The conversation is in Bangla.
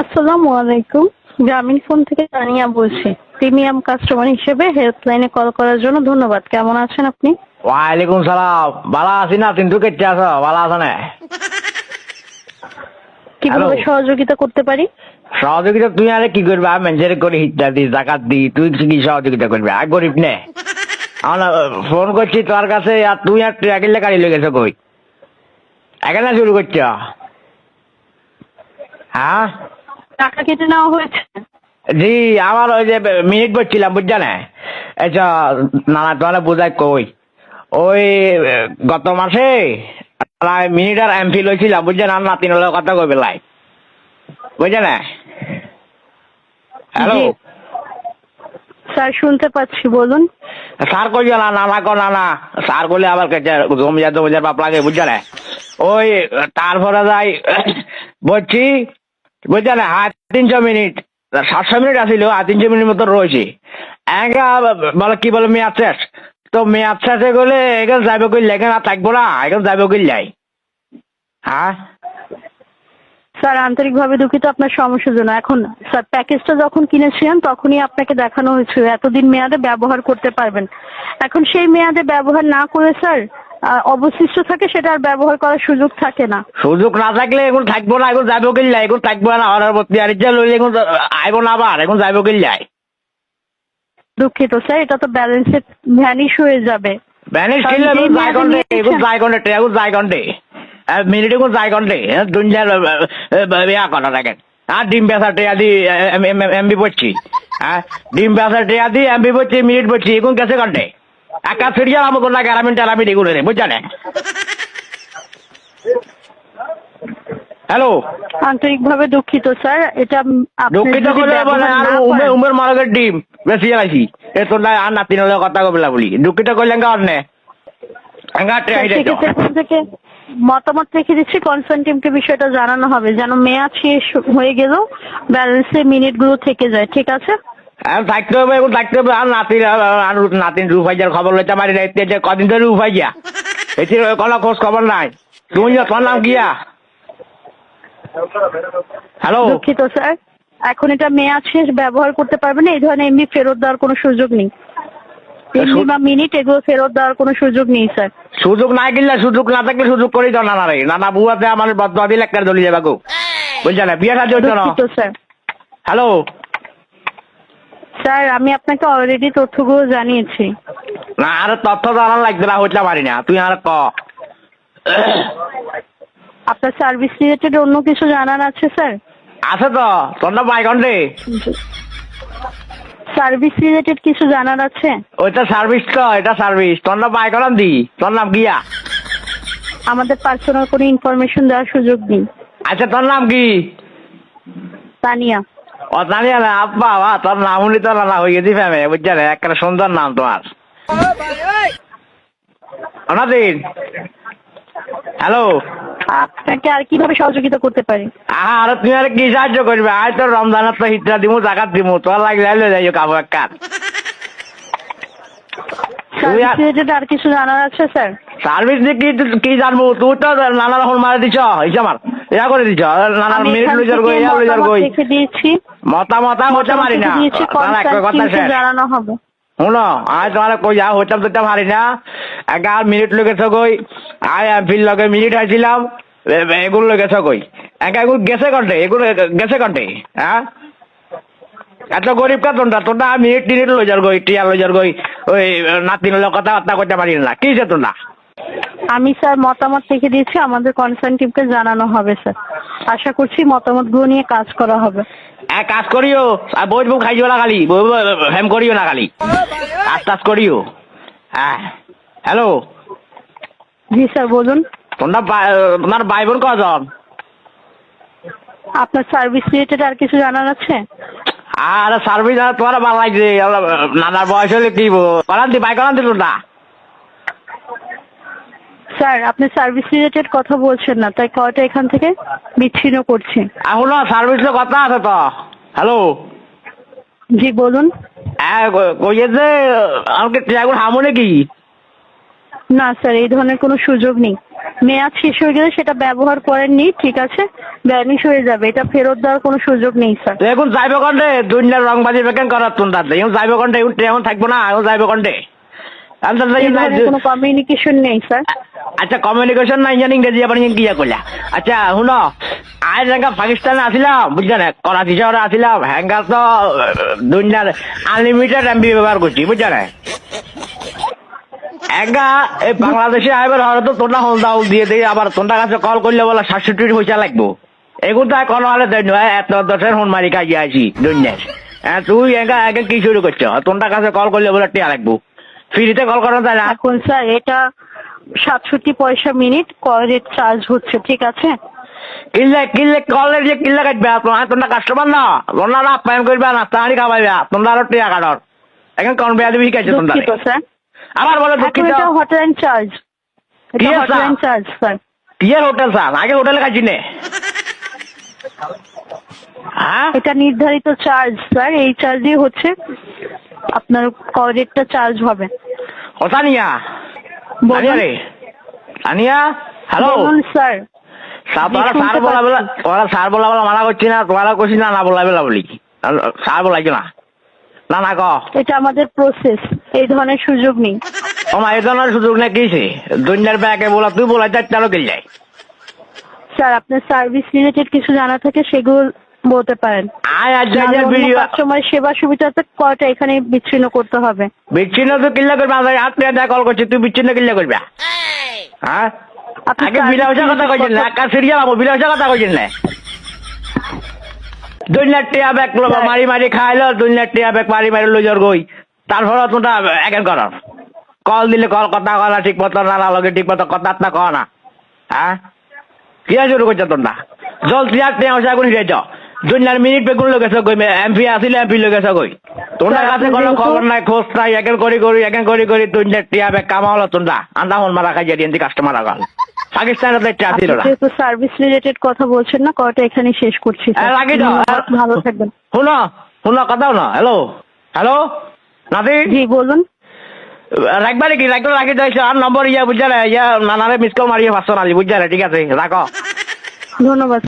আসসালামু আলাইকুম। গ্রামীণ ফোন থেকে তানিয়া বলছি। প্রিমিয়াম কাস্টমার হিসেবে হেল্পলাইনে কল করার জন্য ধন্যবাদ। কেমন আছেন আপনি? ওয়ালাইকুম সালাম। ভালো আছি না? কিন্তু কেটে আছো? ভালো আছো না? কীভাবে সহযোগিতা করতে পারি? সহযোগিতা তুই আরে কি করবি? আমি মানুষের করে হিটটা দি জাকাত দি তুই কি সহযোগিতা করবি? আর গরিব নে। আমরা ফোন করছি তোর কাছে আর তুই আর ট্রাকিলে গাড়ি লেগে গেছো কই? এখানে শুরু করছ? হ্যাঁ? টাকা কেটে নেওয়া হয়েছে? জি আমার ওই যে মিনিট বলছিলাম বুঝছ না আচ্ছা নানা তোমার বোঝাই কই। ওই গত মাসে মিনিট আর এমপি লইছিলাম বুঝছেন আর নাতিন কথা কই বেলায় বুঝছে না হ্যালো স্যার শুনতে পাচ্ছি বলুন। স্যার কই না নানা কো নানা। স্যার বলে আবার জমিয়া জমিয়ার বাপ লাগে বুঝছে না ওই তারপরে যাই বলছি বুঝছে না হাত তিনশো মিনিট। সাতশো মিনিট আসিল, আর তিনশো মিনিট মতো রয়েছে। একা, বলে, কি বলে, মেয়াদ শেষ? তো মেয়াদ শেষে গেলে, এখানে যাবে কই, লেগে না থাকব না, এখানে যাবে কই যাই হ্যাঁ? স্যার, আন্তরিকভাবে দুঃখিত, আপনার সমস্যার জন্য। এখন, স্যার, প্যাকেজটা যখন কিনেছিলেন, তখনই আপনাকে দেখানো হয়েছিল। এতদিন মেয়াদে ব্যবহার করতে পারবেন। এখন সেই মেয়াদে ব্যবহার না করে, স্যার অবশিষ্ট থাকে সেটা আর ব্যবহার করার সুযোগ থাকে না। সুযোগ না থাকলে এখন থাকব না এখন যাব কিল যায় এখন থাকব না অর্ডার প্রতি আর যা লইলে এখন আইবো না আবার এখন যাব কিল দুঃখিত স্যার এটা তো ব্যালেন্সে ভ্যানিশ হয়ে যাবে। কিনলে যেই এখন মেয়াদে এখন কন্টে এখন কন্টে মিনিট এখন কন্টে দুনিয়ার ইয়া করা দেখেন। আর ডিম বেসা টেয়া দি এমবি পড়ছি। হ্যাঁ ডিম বেসা টেয়া দি এমবি পড়ছি মিনিট পড়ছি এখন গেছে কন্টে আমাকে না গ্যারামিন টেরামিন এগুলো রে বুঝছেন হ্যালো? আন্তরিকভাবে দুঃখিত স্যার। এটা দুঃখিত করে বলে আর না উমের মারকের ডিম বেশি আছি এ তোর নাই আর নাতিন হলে কথা কবিলা বলি। দুঃখিত করলেন কার নে? এঙ্গা ট্রে স্যার, আইডে সেক্ষেত্রে এখান থেকে মতামত রেখে দিচ্ছি কনসার্ন টিমকে বিষয়টা জানানো হবে। যেন মেয়াদ শেষ হয়ে গেলেও ব্যালেন্সে মিনিটগুলো থেকে যায় ঠিক আছে? আর থাকতে হবে এখন থাকতে হবে। আর নাতিন আর নাতিন রুফাইজার খবর লইতে পারি না। এতে কদিন ধরে এতে কোনো খোঁজ খবর নাই। তুমি তোমার নাম কিয়া হ্যালো দুঃখিত স্যার। এখন এটা মেয়াদ শেষ ব্যবহার করতে পারবেন না। এই ধরনের এমনি ফেরত দেওয়ার কোনো সুযোগ নেই। এমনি বা মিনিট এগুলো ফেরত দেওয়ার কোনো সুযোগ নেই স্যার। সুযোগ নাই কিনলে সুযোগ না থাকলে সুযোগ করি তো নানা রে। নানা বুয়াতে আমার বদলা দিলে একটা দলি যাবে গো। বুঝছে না? বিয়ে হচ্ছে না হ্যালো স্যার আমি আপনাকে অলরেডি তথ্যগুলো জানিয়েছি। না আর তথ্য জানার লাগবে না হইতে পারি না। তুই আর ক। আপনার সার্ভিস রিলেটেড অন্য কিছু জানার আছে স্যার? আছে তো তোর নাম বাইকন রে সার্ভিস রিলেটেড কিছু জানার আছে? ওইটা সার্ভিস তো এটা সার্ভিস তোর নাম বাইকন দি তোর নাম গিয়া। আমাদের পার্সোনাল কোনো ইনফরমেশন দেওয়ার সুযোগ নেই। আচ্ছা তোর নাম কি? তানিয়া। ও জানিয়া না আব্বা বা তোর নাম উনি তো না হয়ে গেছি ফ্যামে বুঝছে না একটা সুন্দর নাম তোমার। অনাদিন। হ্যালো। আপনাকে আর কীভাবে সহযোগিতা করতে পারি? আর তুমি আর কি সাহায্য করবে? আয় তোর রমজানের তো হিটটা দিমু জাকাত দিমু। তোর লাগলে আইলে কাবো আর- কিছু জানার আছে স্যার? সার্ভিস দিয়ে কি কি জানব? তুই তো নানা রকম মারা দিছ আমার। ইয়া করে দিছ। নানা মিনিট লুজার গই ইয়া লুজার গই। রেখে দিয়েছি। মতামত আর হতে পারি না। না, না, একটা কনসার্ন কথা শেষ। শুনো আয় তোমার কই যা হইতাম তো পারি না। এগার মিনিট লগে মিনিট আইছিলাম। এগুলো একা এগুলো গেছে কন্টে এগুলো গেছে কন্টে হ্যাঁ এত গরিব কা তোমরা? তোমরা মিনিট টিনিট লই যার গই টিয়া লই যার গই ওই নাতিন কথাবার্তা করতে পারি না। কি সে তোমরা? আমি স্যার মতামত রেখে দিয়েছি আমাদের কনসার্ন টিমকে জানানো হবে স্যার। আশা করছি মতামতগুলো নিয়ে কাজ করা হবে। এক কাজ করিও। আর বই খাইও না খালি। বই বউ করিও না খালি। কাজ টাজ করিও। হ্যাঁ। হ্যালো? জি স্যার বলুন। তোমরা তোমার ভাই বোন কজন? আপনার সার্ভিস রিলেটেড আর কিছু জানার আছে? আর সার্ভিস তোমার ভালো লাগছে। নানার বয়স হলে কি করান দি ভাই করান দিল না। স্যার আপনি সার্ভিস রিলেটেড কথা বলছেন না তাই কয়টা এখান থেকে বিচ্ছিন্ন করছি। এখন সার্ভিসের কথা আছে তো? হ্যালো জি বলুন। কইয়ে যে আমাকে এখন হামো নাকি? না স্যার এই ধরনের কোনো সুযোগ নেই। মেয়াদ শেষ হয়ে গেলে সেটা ব্যবহার করেননি ঠিক আছে? ব্যানিশ হয়ে যাবে এটা ফেরত দেওয়ার কোনো সুযোগ নেই স্যার। এখন যাইব কন্ডে দুনিয়ার রংবাজি বেকেন করার দাদা এখন যাইব কন্ডে এখন থাকব না এখন যাইব কন্ডে। কোনো কমিউনিকেশন নেই স্যার। আচ্ছা কমিউনিকেশন নাই জানি ইংরেজি আবার কি কইলা। আচ্ছা শুন, আজ হেঙ্গা পাকিস্তানে আসিলাম বুঝছেন করাচি শহরে আসিলাম হেঙ্গা তো, দুনিয়ার আনলিমিটেড এমবি ব্যবহার করছি বুঝছেন হেঙ্গা এই বাংলাদেশে আইবার হয়তো তোমরা হলদা হল দিয়ে দিই, আবার তোমার কাছে কল করলে বলে সাতষট্টি পয়সা লাগবো। এগুলো তো এখন হলে নয় এত দশের হন মারি কাজে আছি দুনিয়ার। হ্যাঁ তুই একা একা কি শুরু করছ? তোমার কাছে কল করলে বলে টিয়া লাগবো। ফ্রিতে কল করা যায় না? এখন স্যার এটা সাতষট্টি পয়সা মিনিট কল রেট চার্জ হচ্ছে ঠিক আছে? কিনলে কিনলে কলের যে কাটবে? তোমার তোমরা কাস্টমার না? তোমরা আপ্যায়ন করবে না তাহারি খাওয়াইবে। তোমরা আরও টিয়া কাটার এখন কোন বেয়া দিবি তোমরা? আবার বলে দুঃখিত। এটা হটলাইন চার্জ এটা Yes, হটলাইন চার্জ স্যার ইয়ের হোটেল স্যার আগে হোটেলে খাইছি নে। হ্যাঁ? এটা নির্ধারিত চার্জ স্যার এই চার্জই হচ্ছে আপনার কল রেটটা চার্জ হবে। কথা নিয়া। আনিয়া রে। আনিয়া হ্যালো। স্যার। স্যার জি, স্যার বলা বলা পাচ্ছি। স্যার বলা বলা মানা করছি না তোরা করছি না না বলা বলা বলি। স্যার বলাই না। না না ক। এটা আমাদের প্রসেস এই ধরনের সুযোগ নেই। এই ধরনের সুযোগ কিছে দুনিয়ার ব্যাগে বলা তুই বলাই গেল যায়। স্যার আপনার সার্ভিস রিলেটেড কিছু জানা থাকে সেগুলো বলতে পারেন। আয় আজ ভিডিও কাস্টমার সেবা সুবিধাতে কয়টা এখানে বিচ্ছিন্ন করতে হবে। বিচ্ছিন্ন তো কিল্লা করবে আমাদের হাত দেখা কল করছি তুই বিচ্ছিন্ন কিল্লা করবে? হ্যাঁ? আগে service বিলাসা কথা কইছেন না একা সিরিয়াল আমো বিলাসা কথা কইছেন না? দুনিয়ার টিয়া ব্যাগ লো মারি মারি খাইলো দুনিয়ার টিয়া ব্যাগ মারি মারি লই গই। তারপর তোমরা একের কর কল দিলে কল কথা কলা ঠিক মতো না লগে ঠিক মতো কথা না কও না। হ্যাঁ? কি শুরু করছ তোমরা? জল টিয়ার টিয়া ওসা গুনি যাইছ দুনিয়ার মিনিট বেগুন লগে গই এমপি আসিলে এমপি লগে গই তোমরা কাছে কোনো খবর নাই খোঁজ নাই একের করি করি একের করি করি দুনিয়ার টিয়া ব্যাগ কামা হলো তোমরা আন্দা হল মারা খাই দিয়ে কাস্টমার আগাল পাকিস্তানের আপনি দিল না সার্ভিস রিলেটেড কথা বলছেন না কয়টা এখানে শেষ করছি রাখি দাও। ভালো থাকবেন। শুনো শুনো কথাও না হ্যালো হ্যালো নাতি? জি বলুন। রাখবা নাকি? রাখলে রাখি দিয়েছ আর নম্বর ইয়া বুঝা ইয়া নানারে মিস কল মারিয়ে পাঁচশো নালি বুঝা ঠিক আছে রাখো ধন্যবাদ।